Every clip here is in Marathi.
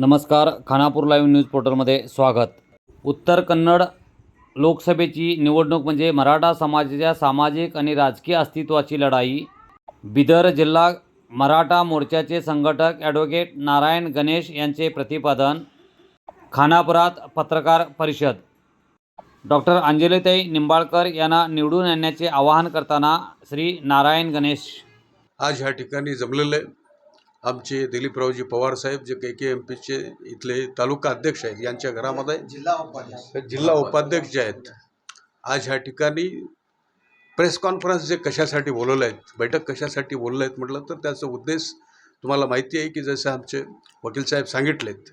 नमस्कार खानापूर लाईव्ह न्यूज पोर्टलमध्ये स्वागत. उत्तर कन्नड लोकसभेची निवडणूक म्हणजे मराठा समाजाच्या सामाजिक आणि राजकीय अस्तित्वाची लढाई. बिदर जिल्हा मराठा मोर्चाचे संघटक ॲडव्होकेट नारायण गणेश यांचे प्रतिपादन. खानापुरात पत्रकार परिषद. डॉक्टर अंजलीताई निंबाळकर यांना निवडून आणण्याचे आवाहन करताना श्री नारायण गणेश. आज ह्या ठिकाणी जमलेलं आहे. आमचे दिलीपरावजी पवार साहेब जे के के एम पीचे इथले तालुका अध्यक्ष आहेत यांच्या घरामध्ये जिल्हा उपाध्यक्ष. जिल्हा उपाध्यक्ष जे आहेत आज ह्या ठिकाणी प्रेस कॉन्फरन्स जे कशासाठी बोलवलं आहेत बैठक कशासाठी बोललं आहेत म्हटलं तर त्याचा उद्देश तुम्हाला माहिती आहे की जसं आमचे वकील साहेब सांगितलेत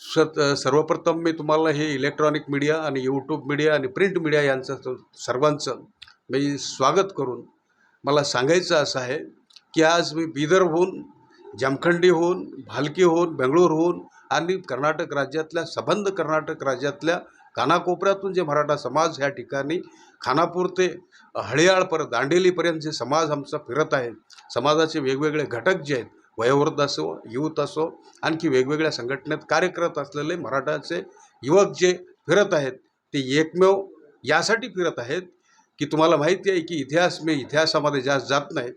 सत सर्वप्रथम मी तुम्हाला हे इलेक्ट्रॉनिक मीडिया आणि यूट्यूब मीडिया आणि प्रिंट मीडिया यांचं सर्वांचं मी स्वागत करून मला सांगायचं असं आहे की आज मी बिदरहून जमखंडीहून भालकीहून बेंगळूरहून आणि कर्नाटक राज्यातल्या सबंध कर्नाटक राज्यातल्या कानाकोपऱ्यातून जे मराठा समाज ह्या ठिकाणी खानापूर ते हळियाळपर्यंत दांडेलीपर्यंत जे समाज आमचा फिरत आहे समाजाचे वेगवेगळे घटक जे आहेत वयोवृद्ध असो युथ असो आणखी वेगवेगळ्या संघटनेत कार्य करत असलेले मराठाचे युवक जे फिरत आहेत ते एकमेव यासाठी फिरत आहेत की तुम्हाला माहिती आहे की इतिहास मी इतिहासामध्ये जास्त जात नाही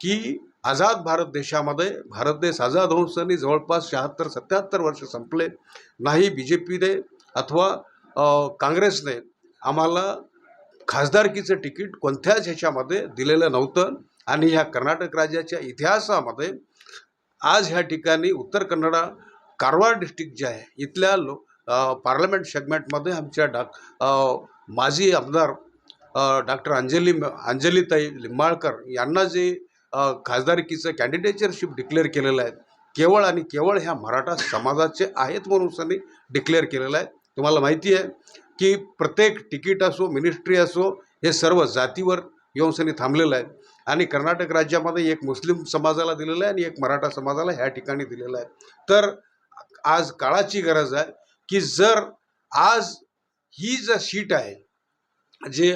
की आझाद भारत देशामध्ये भारत देश आझाद होऊन जवळपास शहात्तर सत्याहत्तर वर्ष संपले. नाही बी जे पीने अथवा काँग्रेसने आम्हाला खासदारकीचं तिकीट कोणत्याच ह्याच्यामध्ये दिलेलं नव्हतं. आणि ह्या कर्नाटक राज्याच्या इतिहासामध्ये आज ह्या ठिकाणी उत्तर कन्नडा कारवार डिस्ट्रिक्ट जे आहे इथल्या लो पार्लमेंट सेगमेंटमध्ये आमच्या डाक माजी आमदार डॉक्टर अंजली अंजलीताई लिंबाळकर यांना जे खासदारकीचं कॅन्डिडेचरशिप डिक्लेअर केलेलं आहे. केवळ आणि केवळ ह्या मराठा समाजाचे आहेत म्हणून त्यांनी डिक्लेअर केलेलं आहे. तुम्हाला माहिती आहे की प्रत्येक तिकीट असो मिनिस्ट्री असो हे सर्व जातीवर येऊन सनी थांबलेलं आहे. आणि कर्नाटक राज्यामध्ये एक मुस्लिम समाजाला दिलेलं आहे आणि एक मराठा समाजाला ह्या ठिकाणी दिलेलं आहे. तर आज काळाची गरज आहे की जर आज ही जर सीट आहे जे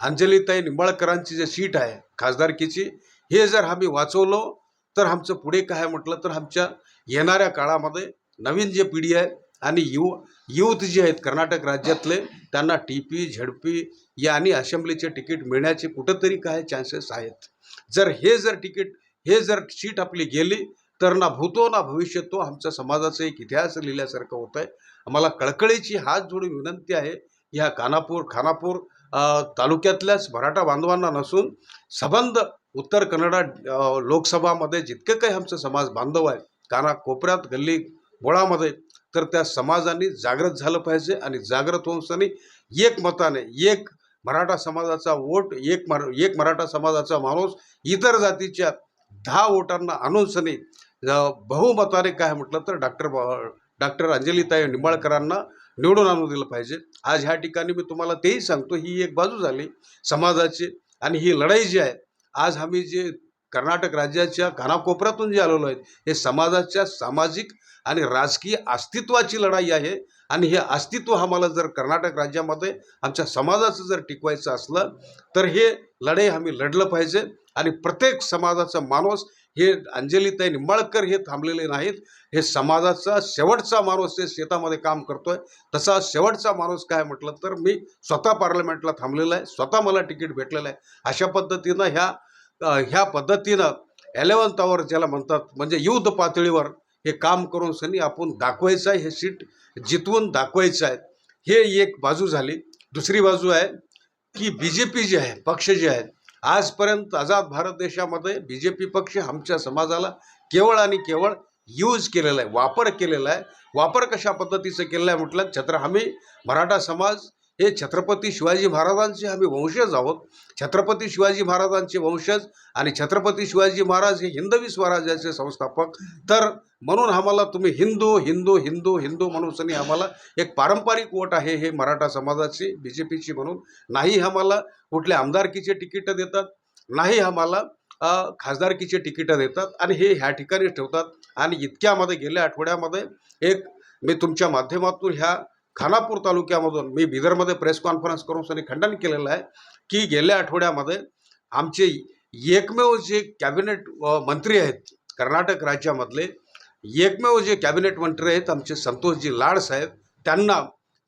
अंजलीताई निंबाळकरांची जे सीट आहे खासदारकीची हे जर आम्ही वाचवलो तर आमचं पुढे काय म्हटलं तर आमच्या येणाऱ्या काळामध्ये नवीन जे पिढी आहे आणि यु युथ जे आहेत कर्नाटक राज्यातले त्यांना टी पी झडपी या आणि असेंब्लीचे तिकीट मिळण्याचे कुठंतरी काय चान्सेस आहेत. जर हे जर तिकीट हे जर सीट आपली गेली तर ना भूतो ना भविष्यतो आमच्या समाजाचा एक इतिहास लिहिल्यासारखं होतं आहे. आम्हाला कळकळीची हात जोडून विनंती आहे ह्या कानापूर खानापूर तालुक्यातल्याच मराठा बांधवांना नसून सबंध उत्तर कन्नडा लोकसभामध्ये जितके काही आमचं समाज बांधव आहे काना कोपऱ्यात गल्ली बोळामध्ये तर त्या समाजाने जागृत झालं पाहिजे आणि जागृत होऊन सनी एक मताने एक मराठा समाजाचा वोट एक मर एक मराठा समाजाचा माणूस इतर जातीच्या दहा वोटांना आणून सनी बहुमताने काय म्हटलं तर डॉक्टर डॉक्टर अंजलीताई निंबाळकरांना निवडून आणून दिलं पाहिजे. आज ह्या ठिकाणी मी तुम्हाला तेही सांगतो ही एक बाजू झाली समाजाची आणि ही लढाई जी आहे आज आम्ही जे कर्नाटक राज्याच्या कानाकोपऱ्यातून जे आलेलो आहेत हे समाजाच्या सामाजिक आणि राजकीय अस्तित्वाची लढाई आहे आणि हे अस्तित्व आम्हाला जर कर्नाटक राज्यामध्ये आमच्या समाजाचं जर टिकवायचं असलं तर हे लढाई आम्ही लढलं पाहिजे आणि प्रत्येक समाजाचा माणूस हे अंजलीताई निंबाळकर हे थांबलेले नाहीत. हे समाजाचा शेवटचा माणूस हे शेतामध्ये काम करतोय. तसा शेवटचा माणूस काय म्हटलं तर मी स्वतः पार्लमेंटला थांबलेला आहे. स्वतः मला तिकीट भेटलेलं आहे. अशा पद्धतीनं ह्या ह्या पद्धतीनं एलेवन्थ आवर ज्याला म्हणतात म्हणजे युद्ध पातळीवर हे काम करून सनी आपण दाखवायचं आहे. हे सीट जितवून दाखवायचं आहे. हे एक बाजू झाली. दुसरी बाजू आहे की बी जे पी जी आहे पक्ष जे आहेत आजपर्यंत आझाद भारत देशामध्ये बी जे पी पक्ष आमच्या समाजाला केवळ आणि केवळ यूज केलेला आहे वापर केलेला आहे. वापर कशा पद्धतीचं केलेलं आहे म्हटलं छत्र आम्ही मराठा समाज हे छत्रपती शिवाजी महाराजांचे आम्ही वंशज आहोत. छत्रपती शिवाजी महाराजांचे वंशज आणि छत्रपती शिवाजी महाराज हे हिंदवी स्वराज्याचे संस्थापक. तर म्हणून आम्हाला तुम्ही हिंदू हिंदू हिंदू हिंदू म्हणून सनी आम्हाला एक पारंपरिक वोट आहे हे मराठा समाजाची बी जे पीची म्हणून. नाही आम्हाला कुठल्या आमदारकीचे तिकीटं देतात नाही आम्हाला खासदारकीचे तिकीटं देतात आणि हे ह्या ठिकाणी ठेवतात. आणि इतक्यामध्ये गेल्या आठवड्यामध्ये एक मी तुमच्या माध्यमातून ह्या खानापूर तालुक्यामधून मी बिदरमध्ये प्रेस कॉन्फरन्स करून सनी खंडन केलेलं आहे की गेल्या आठवड्यामध्ये आमचे एकमेव जे कॅबिनेट मंत्री आहेत कर्नाटक राज्यामधले एकमेव जे कॅबिनेट मंत्री आहेत आमचे संतोषजी लाड साहेब त्यांना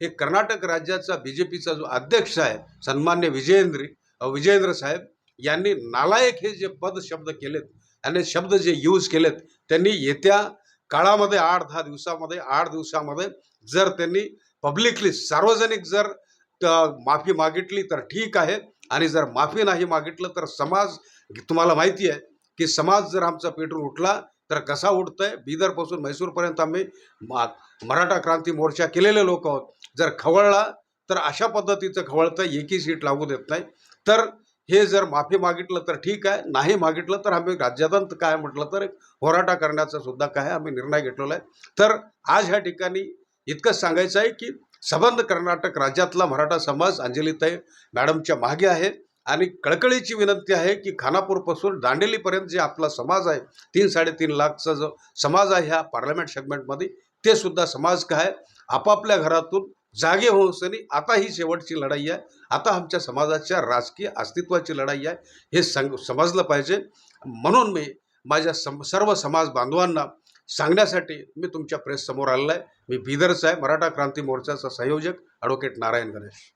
हे कर्नाटक राज्याचा बी जे पीचा जो अध्यक्ष आहे सन्मान्य विजयेंद्र विजयेंद्र साहेब यांनी नालायक हे जे पद शब्द केलेत आणि शब्द जे यूज केलेत त्यांनी येत्या काळामध्ये आठ दहा दिवसामध्ये आठ दिवसामध्ये जर त्यांनी पब्लिकली सार्वजनिक जर माफी मागितली तर ठीक आहे. आणि जर माफी नाही मागितलं तर समाज तुम्हाला माहिती आहे की समाज जर आमचा पेटून उठला तर कसा उठतंय? बिदरपासून म्हैसूरपर्यंत आम्ही मा- मराठा क्रांती मोर्चा केलेले लोक आहोत. जर खवळला तर अशा पद्धतीचं खवळतं एकही सीट लागू देत नाही. तर हे जर माफी मागितलं तर ठीक आहे नाही मागितलं तर आम्ही राज्यातंत काय म्हटलं तर एक होराटा करण्याचा सुद्धा काय आम्ही निर्णय घेतलेला आहे. तर आज ह्या ठिकाणी इतकंच सांगायचं आहे की सबंध कर्नाटक राज्यातला मराठा समाज अंजलीताई मॅडमच्या मागे आहे आणि कळकळीची विनंती आहे की खानापूरपासून दांडेलीपर्यंत जे आपला समाज आहे तीन साडेतीन लाखचा जो समाज आहे ह्या पार्लमेंट सेगमेंटमध्ये ते सुद्धा समाज काय आपापल्या घरातून जागे होऊसनी आता ही शेवटची लढाई आहे आता आमच्या समाजाच्या राजकीय अस्तित्वाची लढाई आहे हे सांग समजलं पाहिजे. म्हणून मी माझ्या सम सर्व समाज बांधवांना सांगण्यासाठी मी तुमच्या प्रेससमोर आलेला आहे. मी बिदरचा आहे मराठा क्रांती मोर्चाचा संयोजक ॲडव्होकेट नारायण गणेश.